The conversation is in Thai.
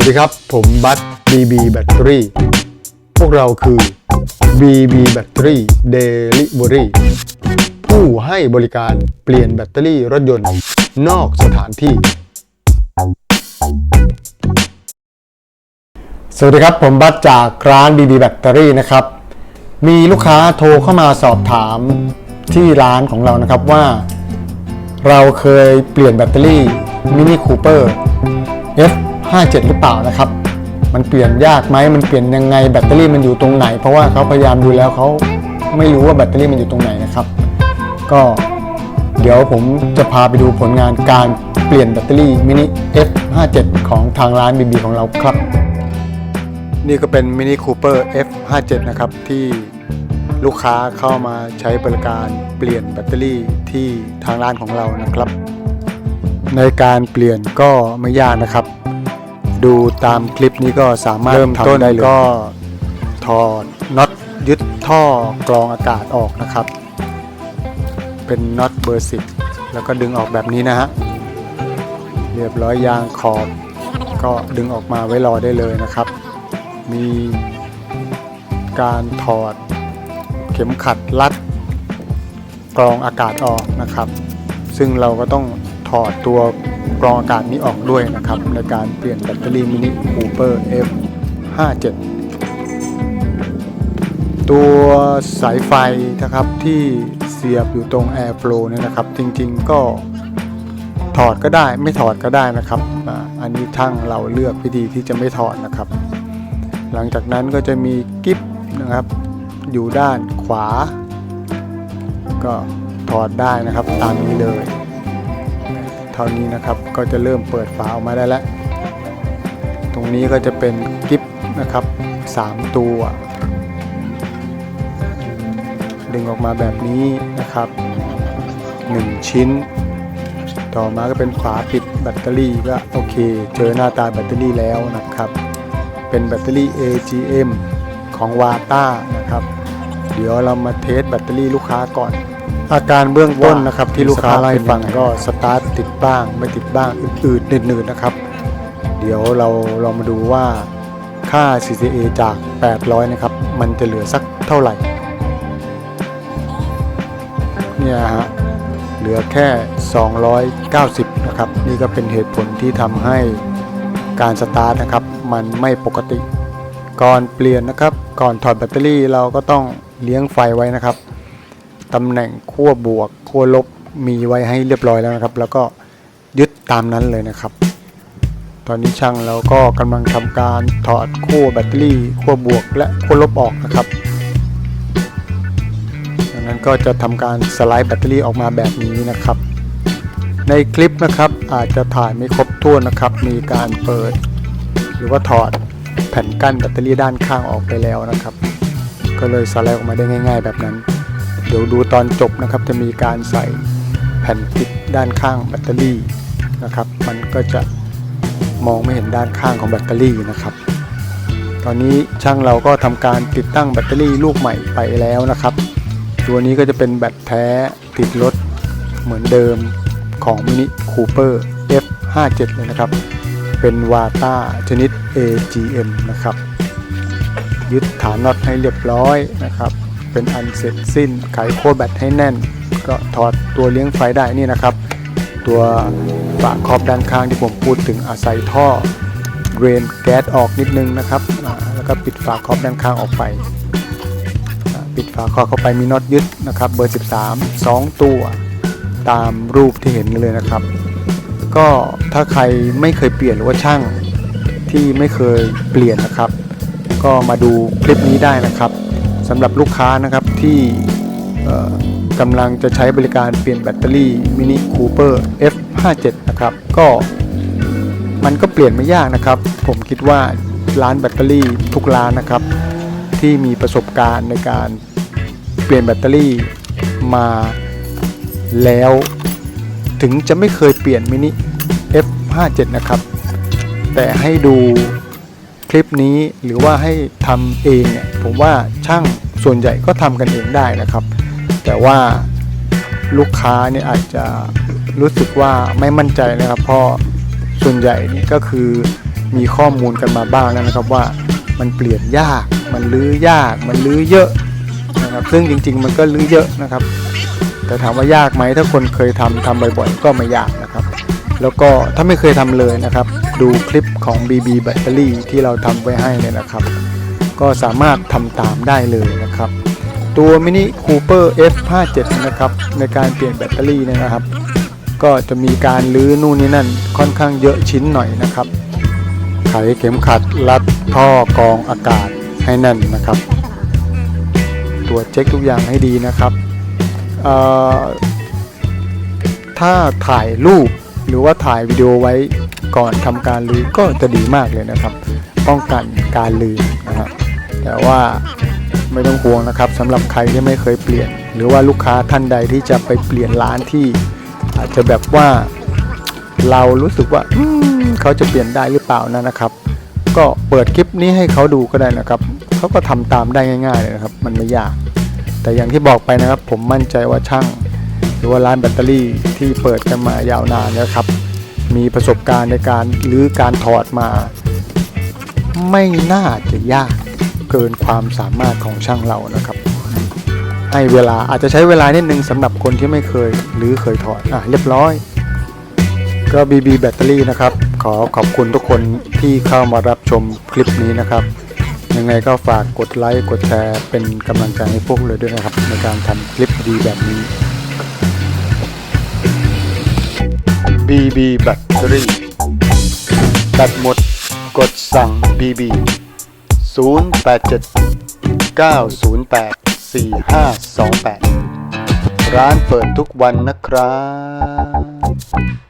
วัสดีครับ ผมบัต BB Battery พวกเราคือ BB Battery Delivery ผู้ให้บริการเปลี่ยนแบตเตอรี่รถยนต์ นอกสถานที่ สวัสดีครับ ผมบัตจากร้าน BB Battery นะครับ มีลูกค้าโทรเข้ามาสอบถามที่ร้านของเรานะครับว่า เราเคยเปลี่ยนแบตเตอรี่มินิคูเปอร์ F57 หรือเปล่านะครับ มันเปลี่ยนยากไหมมันเปลี่ยนยังไงแบตเตอรี่มันอยู่ตรงไหน เพราะว่าเขาพยายามดูแล้วเขาไม่รู้ว่าแบตเตอรี่มันอยู่ตรงไหนนะครับ ก็เดี๋ยวผมจะพาไปดูผลงานการเปลี่ยนแบตเตอรี่มินิ F57 ของทางร้าน BB ของเราครับ นี่ก็เป็นมินิคูเปอร์ F57 นะครับที่ลูกค้าเข้ามาใช้บริการเปลี่ยนแบตเตอรี่ที่ทางร้านของเรานะครับ ในการเปลี่ยนก็ไม่ยากนะครับ ดูตามคลิปนี้ก็สามารถเริ่มต้นได้เลยก็ถอดน็อตยึดท่อกรองอากาศออกนะครับ เป็นน็อตเบอร์สิบแล้วก็ดึงออกแบบนี้นะฮะเรียบร้อยยางขอบก็ดึงออกมาไว้รอได้เลยนะครับ มีการถอดเข็มขัดรัดกรองอากาศออกนะครับ ซึ่งเราก็ต้อง ถอดตัวกรองอากาศนี้ออกด้วยนะครับ ในการเปลี่ยนแบตเตอรี่มินิคูเปอร์ F57 ตัวสายไฟนะครับที่เสียบอยู่ตรง Airflow เนี่ยนะครับ จริงๆก็ถอดก็ได้ไม่ถอดก็ได้นะครับอันนี้ช่างเราเลือกวิธีที่จะไม่ถอดนะครับ หลังจากนั้นก็จะมีกิฟนะครับ อยู่ด้านขวา ก็ถอดได้นะครับตามนี้เลย ท่านี้นะครับ ก็จะเริ่มเปิดฝาออกมาได้แล้ว ตรงนี้ก็จะเป็นกิฟนะครับ 3 ตัว ดึงออกมาแบบนี้นะครับ 1 ชิ้น ต่อมาก็เป็นฝาปิดแบตเตอรี่ก็โอเค เจอหน้าตาแบตเตอรี่แล้วนะครับ เป็นแบตเตอรี่ AGM ของวาต้านะครับ เดี๋ยวเรามาเทสแบตเตอรี่ลูกค้าก่อน อาการเบื้องต้นนะครับที่ลูกค้าเล่าให้ฟังก็สตาร์ทติดบ้าง ไม่ติดบ้างอืดๆหนืดๆนะครับ เดี๋ยวเราลองมาดูว่าค่า CCA จาก 800 นะครับ มันจะเหลือสักเท่าไหร่ เนี่ยฮะ เหลือแค่ 290 นะครับ นี่ก็เป็นเหตุผลที่ทำให้การสตาร์ทนะครับ มันไม่ปกติ ก่อนเปลี่ยนนะครับ ก่อนถอดแบตเตอรี่เราก็ต้องเลี้ยงไฟไว้นะครับ ตำแหน่งขั้วบวกขั้วลบมีไว้ให้เรียบร้อยแล้วนะครับ แล้วก็ยึดตามนั้นเลยนะครับ ตอนนี้ช่างเราก็กำลังทำการถอดขั้วแบตเตอรี่ขั้วบวกและขั้วลบออกนะครับดังนั้นก็จะทำการสไลด์แบตเตอรี่ออกมาแบบนี้นะครับ ในคลิปนะครับอาจจะถ่ายไม่ครบถ้วนนะครับ มีการเปิด หรือว่าถอดแผ่นกั้นแบตเตอรี่ด้านข้างออกไปแล้วนะครับ ก็เลยสไลด์ออกมาได้ง่าย ๆ แบบนั้น เดี๋ยวดูตอนจบนะครับจะมีการใส่แผ่นปิดด้านข้างแบตเตอรี่นะครับ มันก็จะมองไม่เห็นด้านข้างของแบตเตอรี่นะครับ ตอนนี้ช่างเราก็ทำการติดตั้งแบตเตอรี่ลูกใหม่ไปแล้วนะครับ ตัวนี้ก็จะเป็นแบตแท้ติดรถเหมือนเดิมของ Mini Cooper F57 เลยนะครับ เป็นวาต้าชนิด AGM นะครับ ยึดฐานน็อตให้เรียบร้อยนะครับ เป็นอันเสร็จสิ้นไขโค้ดแบตให้แน่น ก็ถอดตัวเลี้ยงไฟได้นี่นะครับ ตัวฝาครอบด้านข้างที่ผมพูดถึงอาศัยท่อเรนแก๊สออกนิดนึงนะครับ แล้วก็ปิดฝาครอบด้านข้างออกไป ปิดฝาครอบเข้าไปมีน็อตยึดนะครับ เบอร์ 13 2 ตัวตามรูปที่เห็นเลยนะครับ ก็ถ้าใครไม่เคยเปลี่ยนหรือว่าช่างที่ไม่เคยเปลี่ยนนะครับ ก็มาดูคลิปนี้ได้นะครับ สำหรับลูกค้านะครับที่กำลังจะใช้บริการเปลี่ยนแบตเตอรี่มินิคูเปอร์ F57 นะครับก็มันก็เปลี่ยนไม่ยากนะครับ ผมคิดว่าร้านแบตเตอรี่ทุกร้านนะครับ ที่มีประสบการณ์ในการเปลี่ยนแบตเตอรี่มาแล้วถึงจะไม่เคยเปลี่ยนมินิ F57 นะครับ แต่ให้ดู คลิปนี้หรือว่าให้ทำเองเนี่ยผมว่าช่างส่วนใหญ่ก็ทำกันเองได้นะครับ แต่ว่าลูกค้าเนี่ยอาจจะรู้สึกว่าไม่มั่นใจนะครับ เพราะส่วนใหญ่นี่ก็คือมีข้อมูลกันมาบ้างแล้วนะครับว่ามันเปลี่ยนยากมันลื้อยากมันลื้อเยอะนะครับซึ่งจริง ๆ มันก็ลื้อเยอะนะครับ แต่ถามว่ายากไหมถ้าคนเคยทำทำบ่อยๆ ก็ไม่ยากนะครับ แล้วก็ถ้าไม่เคยทำเลยนะครับ ดูคลิปของ BB แบตเตอรี่ที่เราทำไว้ให้เนี่ยนะครับ ก็สามารถทำตามได้เลยนะครับ ตัว Mini Cooper F57 นะครับ ในการเปลี่ยนแบตเตอรี่เนี่ยนะครับ ก็จะมีการลื้อนู่นนี่นั่นค่อนข้างเยอะชิ้นหน่อยนะครับ ไขเข็มขัดรัดท่อกองอากาศให้แน่นนะครับตรวจเช็คทุกอย่างให้ดีนะครับ ถ้าถ่ายรูป หรือว่าถ่ายวิดีโอไว้ก่อนทำการลื้อก็จะดีมากเลยนะครับ ป้องกันการลืมนะครับแต่ว่าไม่ต้องห่วงนะครับสำหรับใครที่ไม่เคยเปลี่ยน หรือว่าลูกค้าท่านใดที่จะไปเปลี่ยนร้านที่ อาจจะแบบว่าเรารู้สึกว่าเขาจะเปลี่ยนได้หรือเปล่านะนะครับ ก็เปิดคลิปนี้ให้เขาดูก็ได้นะครับเขาก็ทำตามได้ง่ายๆเลยนะครับ มันไม่ยาก แต่อย่างที่บอกไปนะครับ ผมมั่นใจว่าช่าง หรือว่าร้านแบตเตอรี่ที่เปิดกันมายาวนานนะครับ มีประสบการณ์ในการหรือการถอดมา ไม่น่าจะยากเกินความสามารถของช่างเรานะครับ ให้เวลาอาจจะใช้เวลานิดนึงสำหรับคนที่ไม่เคยหรือเคยถอดอะเรียบร้อยก็ BB แบตเตอรี่นะครับ ขอขอบคุณทุกคนที่เข้ามารับชมคลิปนี้นะครับ ยังไงก็ฝากกดไลค์ กดแชร์เป็นกำลังใจให้พวกเลยด้วยนะครับ ในการทำคลิปดีแบบนี้ BB แบตเตอรี่ตัดหมด กดสั่ง BB 087 908 4528 ร้านเปิดทุกวันนะครับ